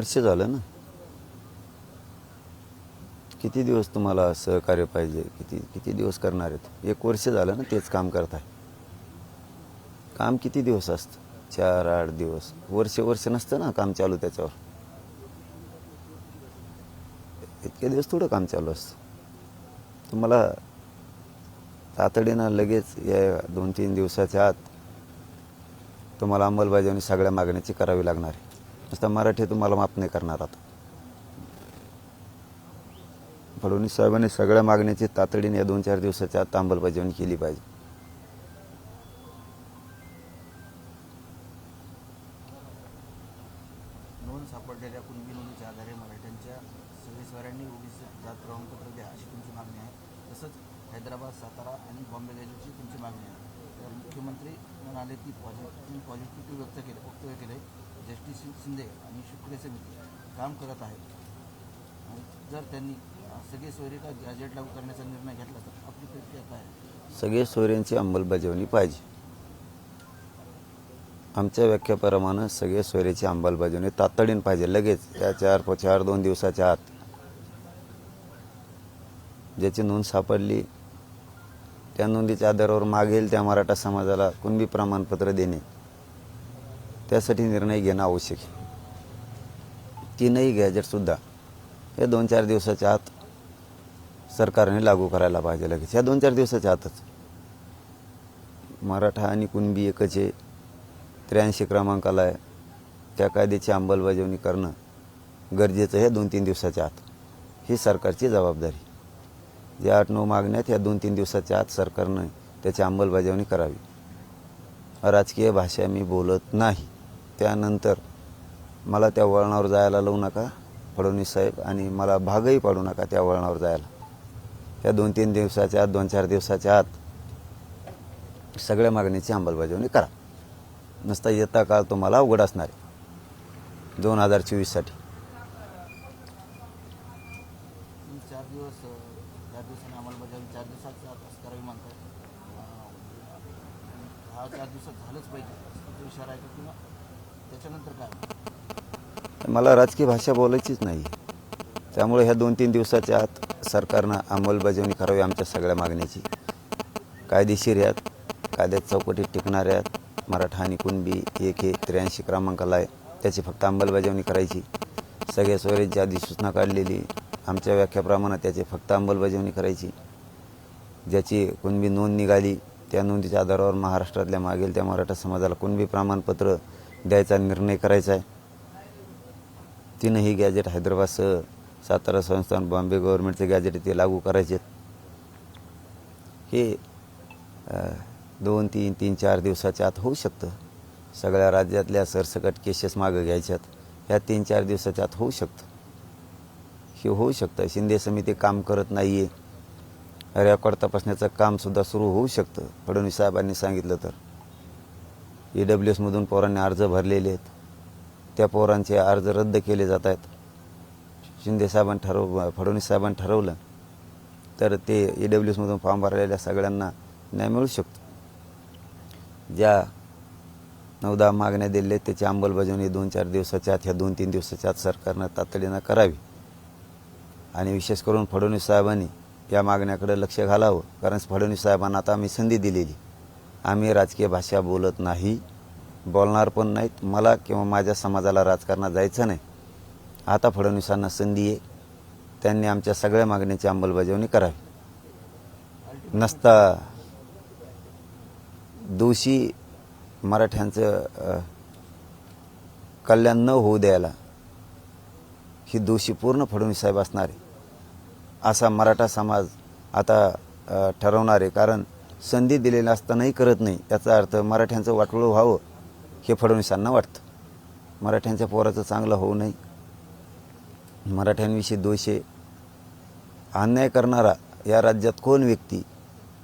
वर्ष झालं ना. किती दिवस तुम्हाला सहकार्य पाहिजे? किती किती दिवस करणार आहेत? एक वर्ष झालं ना तेच काम करताय. काम किती दिवस असतं? चार आठ दिवस. वर्ष वर्ष नसतं ना काम चालू त्याच्यावर. इतके दिवस थोडं काम चालू असतं. तुम्हाला तातडीनं लगेच या दोन तीन दिवसाच्या आत तुम्हाला अंमलबजावणी सगळ्या मागण्याची करावी लागणार आहे. नुसतं मराठी तुम्हाला माफ नाही करणार आता. फडणवीस साहेबांनी सगळ्या मागण्याची तातडीने या दोन चार दिवसाच्या आत अंमलबजावणी केली पाहिजे. पॉझिटिव्ह व्यक्त केले वक्तव्य केले जस्टिस शिंदे आणि शुक्ले समिती काम करत आहेत. आणि जर त्यांनी सगळे सोयरे का गॅजेट लागू करण्याचा निर्णय घेतला तर आपली प्रक्रिया काय सगळे सोयऱ्यांची अंमलबजावणी पाहिजे. आमच्या व्याख्याप्रमाणे सगळे सोयऱ्याची अंमलबजावणी तातडीनं पाहिजे लगेच. या चार चार दोन दिवसाच्या आत. ज्याची नोंद सापडली त्या नोंदीच्या आधारावर मागेल त्या मराठा समाजाला कुणबी प्रमाणपत्र देणे. त्यासाठी निर्णय घेणं आवश्यक आहे. तीनही गॅजेटसुद्धा हे दोन चार दिवसाच्या आत सरकारने लागू करायला पाहिजे लगेच. ह्या दोन चार दिवसाच्या आतच. मराठा आणि कुणबी एकचे त्र्याऐंशी क्रमांकाला आहे. त्या कायद्याची अंमलबजावणी करणं गरजेचं आहे दोन तीन दिवसाच्या आत. ही सरकारची जबाबदारी. ज्या आठ नऊ मागण्यात ह्या दोन तीन दिवसाच्या आत सरकारनं त्याची अंमलबजावणी करावी. राजकीय भाषा मी बोलत नाही. त्यानंतर मला त्या वळणावर जायला लावू नका फडणवीस साहेब आणि मला भागही पाडू नका त्या वळणावर जायला. या दोन तीन दिवसाच्या आत दोन चार दिवसाच्या आत सगळ्या मागणीची अंमलबजावणी करा. नुसता येता काळ तुम्हाला अवघड असणार आहे. दोन हजार चोवीससाठी चार दिवसात झालंच पाहिजे. इशारा आहे किंवा त्याच्यानंतर काय? मला राजकीय भाषा बोलायचीच नाही. त्यामुळे ह्या दोन तीन दिवसाच्या आत सरकारनं अंमलबजावणी करावी आमच्या सगळ्या मागण्याची. कायदेशीर यात कायद्यात चौकटीत टिकणाऱ्या आहेत मराठा आणि कुणबी एक हे त्र्याऐंशी क्रमांकाला आहे त्याची फक्त अंमलबजावणी करायची. सगळ्या सोयऱ्यांची सूचना काढलेली आमच्या व्याख्याप्रमाणे त्याची फक्त अंमलबजावणी करायची. ज्याची कुणबी नोंद निघाली त्या नोंदीच्या आधारावर महाराष्ट्रातल्या मागील त्या मराठा समाजाला कुणबी प्रमाणपत्र द्यायचा निर्णय करायचा आहे. तीनही गॅजेट हैदराबादसह सातारा संस्थान बॉम्बे गव्हर्नमेंटचे गॅजेट ते लागू करायचे हे दोन तीन तीन चार दिवसाच्या आत होऊ शकतं. सगळ्या राज्यातल्या सरसकट केसेस मागं घ्यायच्यात ह्या तीन चार दिवसाच्या आत होऊ शकतं. हे होऊ शकतं. शिंदे समिती काम करत नाही आहे रेकॉर्ड तपासण्याचं कामसुद्धा सुरू होऊ शकतं. फडणवीस साहेबांनी सांगितलं तर. ई डब्ल्यू एसमधून पोरांनी अर्ज भरलेले आहेत. त्या पोरांचे अर्ज रद्द केले जात आहेत. शिंदे साहेबांनी ठरव फडणवीस साहेबांनी ठरवलं तर ते ई डब्ल्यू एसमधून फॉर्म भरलेल्या सगळ्यांना न्याय मिळू शकतो. ज्या नऊ दहा मागण्या दिलेल्या आहेत त्याची अंमलबजावणी दोन चार दिवसाच्या आत ह्या दोन तीन दिवसाच्या आत सरकारनं तातडीनं करावी. आणि विशेष करून फडणवीस साहेबांनी या मागण्याकडे लक्ष घालावं कारण फडणवीस साहेबांना आता आम्ही संधी दिलेली. आम्ही राजकीय भाषा बोलत नाही. बोलणार पण नाहीत. मला किंवा माझ्या समाजाला राजकारणात जायचं नाही. आता फडणवीसांना संधी आहे. त्यांनी आमच्या सगळ्या मागण्याची अंमलबजावणी करावी. नसता दोषी मराठ्यांचं कल्याण न होऊ द्यायला ही दोषी पूर्ण फडणवीस साहेब असणार. आहे असा मराठा समाज आता ठरवणार. आहे कारण संधी दिलेली असतानाही करत नाही. याचा अर्थ मराठ्यांचं वाटोळं व्हावं हे फडणवीसांना वाटतं. मराठ्यांच्या पोराचं चांगलं होऊ नये. मराठ्यांविषयी दोषे अन्याय करणारा या राज्यात कोण व्यक्ती?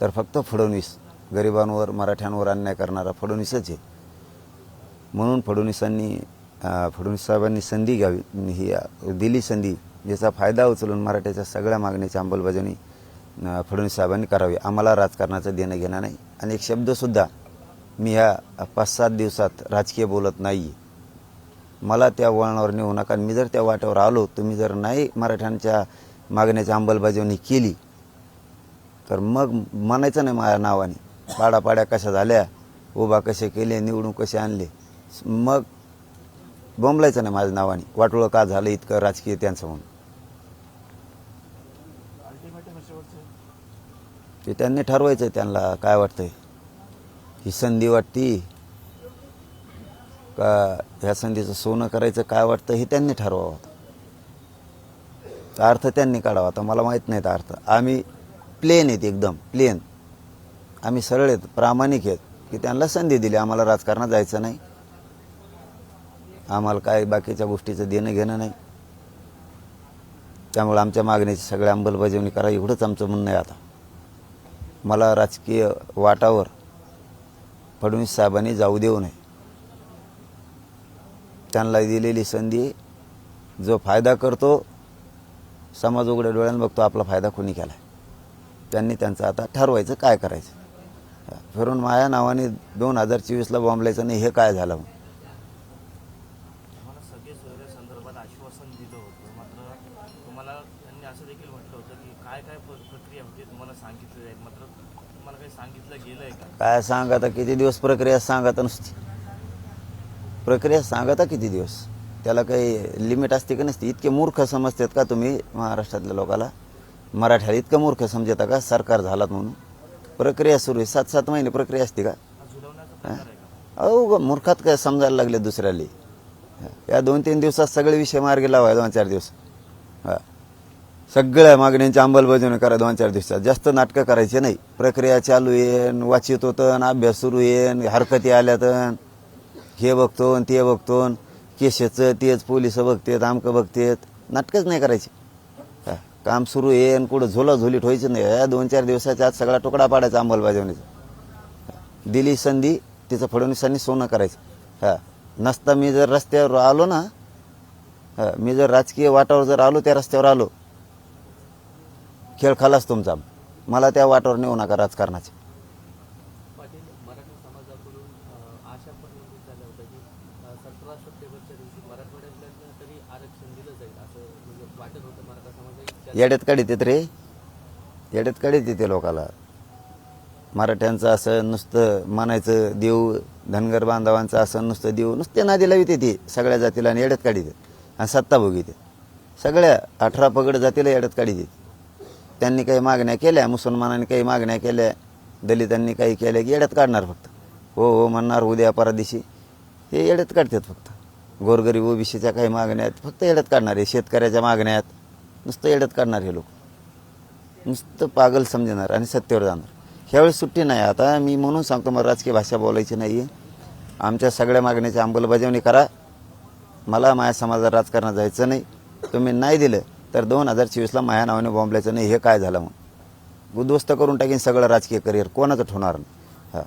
तर फक्त फडणवीस. गरिबांवर मराठ्यांवर अन्याय करणारा फडणवीसच आहे. म्हणून फडणवीसांनी फडणवीस साहेबांनी संधी घ्यावी. ही दिली संधी याचा फायदा उचलून मराठ्याच्या सगळ्या मागणीची अंमलबजावणी फडणवीस साहेबांनी करावी. आम्हाला राजकारणाचं देणं घेणं नाही. आणि एक शब्दसुद्धा मी ह्या पाच सात दिवसात राजकीय बोलत नाही. मला त्या वळणावर नेऊ नका. मी जर त्या वाट्यावर आलो तुम्ही जर नाही मराठ्यांच्या मागण्याची अंमलबजावणी केली तर मग म्हणायचं नाही माझ्या नावाने. पाड्यापाड्या कशा झाल्या उभा कसे केले निवडून कसे आणले मग बोंबलायचं नाही माझ्या नावाने. वाटोळं का झालं इतकं राजकीय त्यांचं म्हणून? ते त्यांनी ठरवायचं आहे त्यांना काय वाटतंय. ही संधी वाटती का ह्या संधीचं सोनं करायचं काय वाटतं हे त्यांनी ठरवावं आता. अर्थ त्यांनी काढावा. आता मला माहीत नाही अर्थ. आम्ही प्लेन आहेत एकदम प्लेन आम्ही सरळ आहेत प्रामाणिक आहेत की त्यांना संधी दिली. आम्हाला राजकारणात जायचं नाही. आम्हाला काय बाकीच्या गोष्टीचं देणं घेणं नाही. त्यामुळे आमच्या मागणीची सगळ्या अंमलबजावणी करा. एवढंच आमचं म्हणणं आहे आता. मला राजकीय वाटावर फडणवीस साहेबांनी जाऊ देऊ नये. त्यांना दिलेली संधी जो फायदा करतो समाज उघड्या डोळ्यानं बघतो आपला फायदा कोणी केला त्यांनी त्यांचं आता ठरवायचं काय करायचं? फिरून माझ्या नावाने दोन हजार चोवीसला बॉम्बलायचं नाही हे काय झालं मग तुम्हाला सगळे सोयऱ्या संदर्भात आश्वासन दिलं होतं मात्र तुम्हाला त्यांनी असं देखील म्हटलं होतं की काय काय प्र- प्रक्रिया होती तुम्हाला सांगितलं जाईल मात्र तुम्हाला काही सांगितलं गेलं आहे का काय सांग आता किती दिवस प्रक्रिया सांगता नसती? नुसती प्रक्रिया सांगता किती दिवस? त्याला काही लिमिट असते का नसते? इतके मूर्ख समजतात का तुम्ही महाराष्ट्रातल्या लोकाला? मराठ्याला इतकं मूर्ख समजता का? सरकार झालात म्हणून. प्रक्रिया सुरू आहे. सात सात महिने प्रक्रिया असते का? अहो मूर्खात काय समजायला लागले दुसऱ्याला? या दोन तीन दिवसात सगळे विषय मार्गी लावाय दोन चार दिवस. हा. सगळ्या मागण्यांची अंमलबजावणी करा दोन चार दिवसात. जास्त नाटकं करायची नाही. प्रक्रिया चालू येईन वाचित होतं अभ्यास सुरू येईन हरकती आल्यात हे बघतो ते बघतो केसेचं तेच पोलिसं बघतेत आमकं बघतेत. नाटकच नाही करायची. काम सुरू येईन कुठं झोला झोलीत व्हायचं नाही. या दोन चार दिवसाच्या आत सगळा तुकडा पाडायचा अंमलबजावणीचा. दिली संधी तिचं फडणवीसांनी सोनं करायचं. हां नसता मी जर रस्त्यावर आलो ना मी जर राजकीय वाटावर जर आलो त्या रस्त्यावर आलो खेळ खालाच तुमचा. मला त्या वाटावर नेऊ नका राजकारणाचे. येड्यात काढीत येत रे. येड्यात काढीत येते लोकाला. मराठ्यांचं असं नुसतं मानायचं देऊ धनगर बांधवांचं असं नुसतं देऊ नुसते नादी लावित येते सगळ्या जातीला आणि येड्यात काढीत आणि सत्ता भोगीत सगळ्या अठरा पगड जातीला येड्यात काढीत आहेत. त्यांनी काही मागण्या केल्या मुसलमानांनी काही मागण्या केल्या दलितांनी काही केल्या की येड्यात काढणार फक्त. हो हो म्हणणार उद्या परादिशी. हे येड्यात काढतात फक्त. गोरगरीब ओबीसीच्या काही मागण्या आहेत फक्त येड्यात काढणार आहे शेतकऱ्याच्या मागण्या आहेत. नुसतं येड्यात काढणार हे लोक. नुसतं पागल समजणार आणि सत्तेवर जाणार. ह्यावेळेस सुट्टी नाही. आता मी म्हणून सांगतो मला राजकीय भाषा बोलायची नाही आमच्या सगळ्या मागण्याची अंमलबजावणी करा. मला माझ्या समाजात राजकारणात जायचं नाही. तुम्ही नाही दिलं तर दोन हजार चोवीसला माझ्या नावाने बॉम्बलायचं नाही हे काय झालं मग उद्ध्वस्त करून टाकीन सगळं राजकीय करिअर कोणाचं ठेवणार नाही. हा.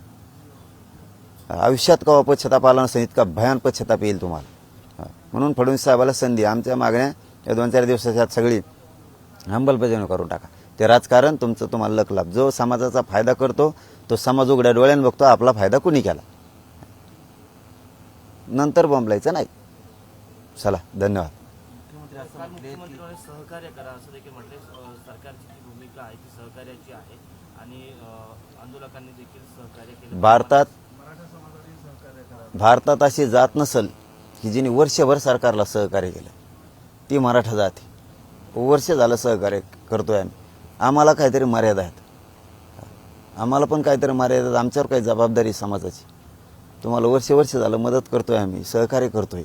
आयुष्यात का पश्चाताप आला नसेल इतका भयान पश्चाताप येईल तुम्हाला. म्हणून फडणवीस साहेबाला संधी आमच्या मागण्या या दोन चार दिवसाच्या सगळी अंमलबजावणी करून टाका. ते राजकारण तुमचं तुम्हाला लकलाप जो समाजाचा फायदा करतो तो समाज उघड्या डोळ्यानं बघतो आपला फायदा कुणी केला? नंतर बॉम्बलायचं नाही. चला धन्यवाद. असं काल म्हटले की मुख्यमंत्र्यांनी सहकार्य करा असं देखील म्हटले. अ, सरकारची जी भूमिका आहे ती सहकार्याची आहे आणि अ, आंदोलकांनी देखील सहकार्य केलं. भारतात भारतात अशी जात नसल की जिने वर्षभर सरकारला सहकार्य केलं. ती मराठा जात आहे. वर्ष झालं सहकार्य करतोय आम्ही. आम्हाला काहीतरी मर्यादा आहेत. आम्हाला पण काहीतरी मर्यादा आहेत. आमच्यावर काही जबाबदारी आहे समाजाची. तुम्हाला वर्ष वर्ष झालं मदत करतोय आम्ही सहकार्य करतोय.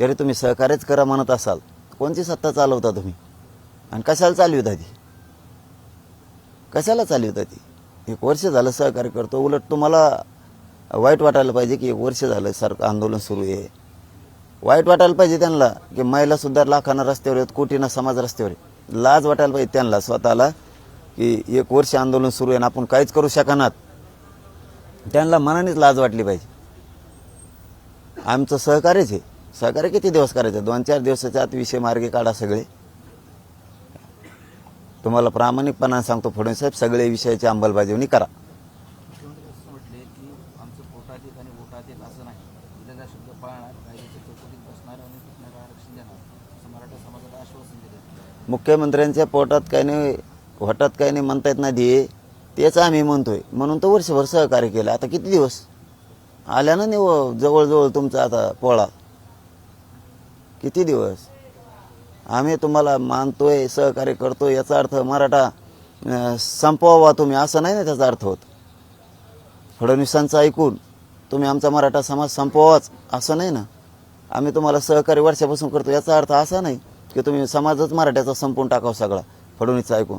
तरी तुम्ही सहकार्यच करा म्हणत असाल. कोणती सत्ता चालवता तुम्ही? आणि कशाला चालविता ती? कशाला चालविता ती? एक वर्ष झालं सहकार्य करतो. उलट तुम्हाला वाईट वाटायला पाहिजे की एक वर्ष झालं सर आंदोलन सुरू आहे. वाईट वाटायला पाहिजे त्यांना की महिलासुद्धा लाखांना रस्त्यावर आहेत कोटीना समाज रस्त्यावर आहे लाज वाटायला पाहिजे त्यांना स्वतःला की एक वर्ष आंदोलन सुरू आहे आणि आपण काहीच करू शकणार त्यांना मनानेच लाज वाटली पाहिजे. आमचं सहकार्यच आहे. सहकार्य किती दिवस करायचं? दोन चार दिवसाच्या आत विषय मार्गे काढा सगळे. तुम्हाला प्रामाणिकपणाने सांगतो फडणवीस साहेब सगळे विषयाची अंमलबजावणी करा. मुख्यमंत्र्यांच्या पोटात काही नाही वटात काही नाही म्हणता येत नाही दे तेच आम्ही म्हणतोय. म्हणून तो वर्षभर सहकार्य केलं. आता किती दिवस? आल्यानं नाही जवळजवळ तुमचा आता पोळा. किती दिवस? आम्ही तुम्हाला मानतोय सहकार्य करतो याचा अर्थ मराठा संपवावा तुम्ही असं नाही ना त्याचा अर्थ होत? फडणवीसांचं ऐकून तुम्ही आमचा मराठा समाज संपवाच असं नाही ना? आम्ही तुम्हाला सहकार्य वर्षापासून करतो याचा अर्थ असा नाही की तुम्ही समाजच मराठ्याचा संपून टाकावं सगळा फडणवीसचं ऐकून.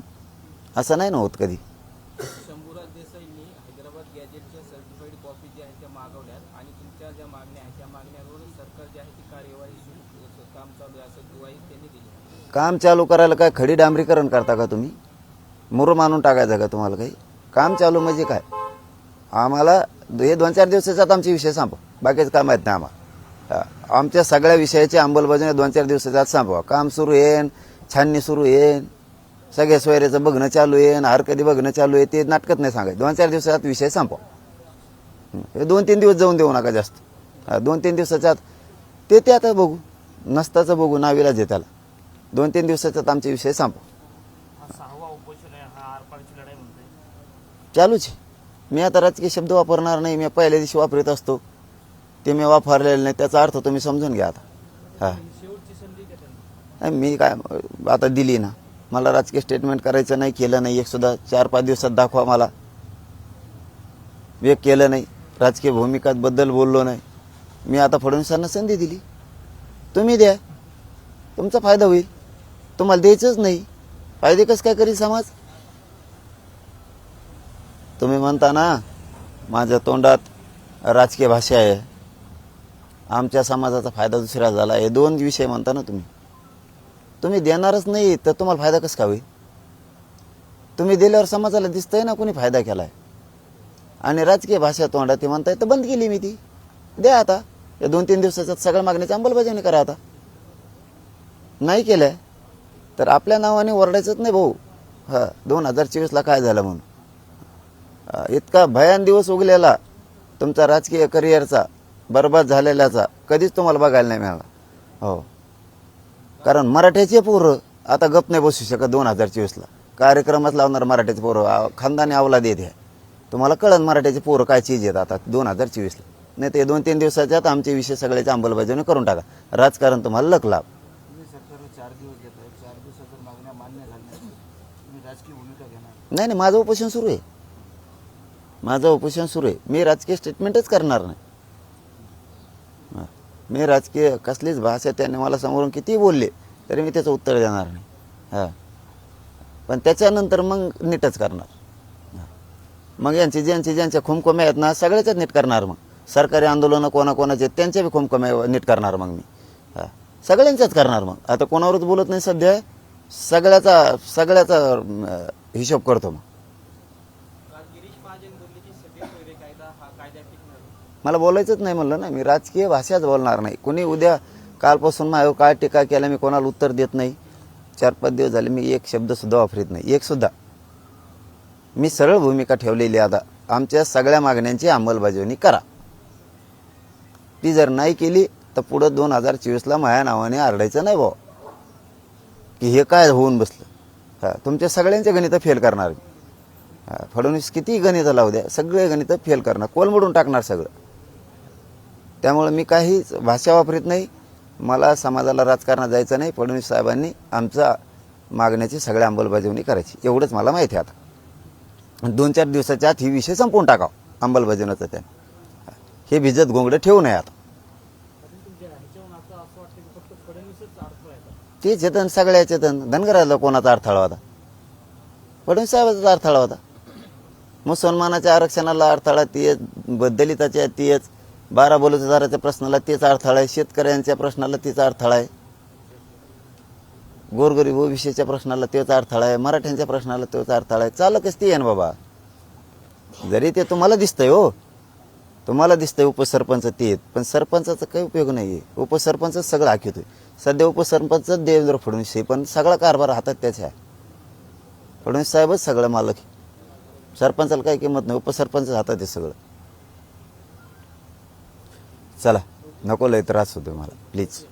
असं नाही ना होत कधी शंभूराज देसाईंनी हैदराबाद गॅजेटच्या सर्टिफाईड कॉपी ज्या आहेत त्या मागवल्यात आणि तुमच्या ज्या मागण्या आहेत त्या मागण्यांवर सरकार जी आहे ती कार्यवाही सुरू काम चालू आहे असं ग्वाही त्यांनी दिली काम चालू करायला काय खडी डांबरीकरण करता का तुम्ही? मुरुम आणून टाकायचं का तुम्हाला काही? काम चालू म्हणजे काय? आम्हाला हे दोन चार दिवसाच्यात आमचे विषय संपवा बाकीचं काम आहेत ना आम्हाला. आमच्या सगळ्या विषयाची अंमलबजावणी दोन चार दिवसाच्या आत संपवा काम सुरू येईन छाननी सुरू येईन सगळ्या सोयऱ्याचं बघणं चालू येईन हर कधी बघणं चालू आहे ते नाटकत नाही सांगायचं. दोन चार दिवसात विषय संपवा हे दोन तीन दिवस जाऊन देऊ नका जास्त. दोन तीन दिवसाच्या आत ते ते आता बघू. नसताचं बघू नाविलाज आहे त्याला. दोन तीन दिवसाच्यात आमचे विषय संपवा हा हा चालूच मी आता राजकीय शब्द वापरणार नाही मी पहिल्या दिवशी वापरत असतो. ते मी वापरलेले नाही त्याचा अर्थ तुम्ही समजून घ्या आता. हा. मी काय आता दिली ना. मला राजकीय स्टेटमेंट करायचं नाही केलं नाही. एक सुद्धा चार पाच दिवसात दाखवा मला. एक केलं नाही. राजकीय भूमिकाबद्दल बोललो नाही. मी आता फडणवीसांना संधी दिली. तुम्ही द्या. तुमचा फायदा होईल. तुम्हाला द्यायचंच नाही. फायदे कसं काय करील समाज? तुम्ही म्हणता ना माझ्या तोंडात राजकीय भाषा आहे. आमच्या समाजाचा फायदा दुसरा झाला. हे दोन विषय म्हणता ना तुम्ही. तुम्ही देणारच नाही तर तुम्हाला फायदा कसं का होईल? तुम्ही दिल्यावर समाजाला दिसतंय ना कोणी फायदा केलाय. आणि राजकीय भाषा तोंडात ते म्हणताय तर बंद केली मी ती. द्या आता. या दोन तीन दिवसाच्यात सगळ्या मागणीची अंमलबजावणी करा आता. नाही केलंय. तर आपल्या नावाने ओरडायचंच नाही भाऊ. हा दोन हजार चोवीसला काय झालं म्हणून. इतका भयान दिवस उगलेला तुमचा राजकीय करिअरचा बरबाद झालेल्याचा कधीच तुम्हाला बघायला नाही मिळाला. हो. कारण मराठ्याचे पोरं आता गप नाही बसू शकत दोन हजार चोवीसला कार्यक्रमात लावणार मराठ्याचे पोरं. खानदानी आवला देत आहे. तुम्हाला कळन मराठ्याचे पोरं काय चीज येत आता दोन हजार चोवीसला नाही ते दोन तीन दिवसाच्या आता आमचे विषय सगळ्याची अंमलबजावणी करून टाका. राजकारण तुम्हाला लक लाभ. चार दिवस देत आहे चार दिवसात जर मागण्या मान्य झाल्या नाही तुम्ही राजकीय भूमिका घेणार. नाही नाही माझं उपोषण सुरू आहे. माझं उपोषण सुरू आहे. मी राजकीय स्टेटमेंटच करणार नाही. हा. मी राजकीय कसलीच भाषा त्यांनी मला समोरून किती बोलले तरी मी त्याचं उत्तर देणार नाही. हां. पण त्याच्यानंतर मग नीटच करणार. हा. मग यांची ज्यांची ज्यांच्या खुमखुम्या आहेत ना सगळ्याच्याच नीट करणार मग. सरकारी आंदोलनं कोणाकोणाचे आहेत, त्यांच्या बी खुमखुम्या नीट करणार मग मी. सगळ्यांच्याच करणार मग. आता कोणावरच बोलत नाही सध्या. सगळ्याचा सगळ्याचा हिशोब करतो मग. मला बोलायचंच नाही म्हणलं ना. मी राजकीय भाषाच बोलणार नाही. कोणी उद्या कालपासून माझ्यावर काय टीका केला मी कोणाला उत्तर देत नाही. चार पाच दिवस झाले मी एक शब्दसुद्धा वापरत नाही. एक सुद्धा. मी सरळ भूमिका ठेवलेली आहे आता. आमच्या सगळ्या मागण्यांची अंमलबजावणी करा. ती जर नाही केली तर पुढं दोन हजार चोवीसला माझ्या नावाने आरडायचं नाही भाऊ. की हे काय होऊन बसलं? हां तुमच्या सगळ्यांचे गणितं फेल करणार मी. हा, फडणवीस किती गणितं लावू द्या सगळे गणितं फेल करणार. कोलमडून टाकणार सगळं. त्यामुळे मी काहीच भाषा वापरत नाही. मला समाजाला राजकारणात जायचं नाही. फडणवीस साहेबांनी आमचा मागण्याची सगळ्या अंमलबजावणी करायची. एवढंच मला माहिती आहे आता. दोन चार दिवसाच्या आत ही विषय संपवून टाकावं अंमलबजावणीचं त्या हे भिजत गोंगडं ठेवू नये आता अजून तुमच्या ह्याच्यावरून असं असं वाटतं की फक्त फडणवीसच अडथळा ते चेतन सगळ्या चेतन धनगराला कोणाचा अडथळा होता फडणवीस साहेबाचा अडथळा होता मुसलमानाच्या आरक्षणाला अडथळा तेच ब- दलिताच्या तेच बारा बलुतेदाराच्या प्रश्नाला तेच अडथळा आहे. शेतकऱ्यांच्या प्रश्नाला तेच अडथळा आहे. गोरगरीब ओबीसीच्या प्रश्नाला तेच अडथळा आहे. मराठ्यांच्या प्रश्नाला तोच अडथळा आहे. चालकच ते आहे ना बाबा. जरी ते तुम्हाला दिसतंय हो. तुम्हाला दिसतंय उपसरपंच ते पण सरपंचाचा काही उपयोग नाही आहे उपसरपंच सगळं आखितोय सध्या उपसरपंच देवेंद्र फडणवीस आहे पण सगळा कारभार हातात त्याच्या आहे. फडणवीस साहेबच सगळं मालक सरपंचाला काही किंमत नाही उपसरपंच हातात आहे सगळं. चला नको लय त्रास होतो मला प्लीज.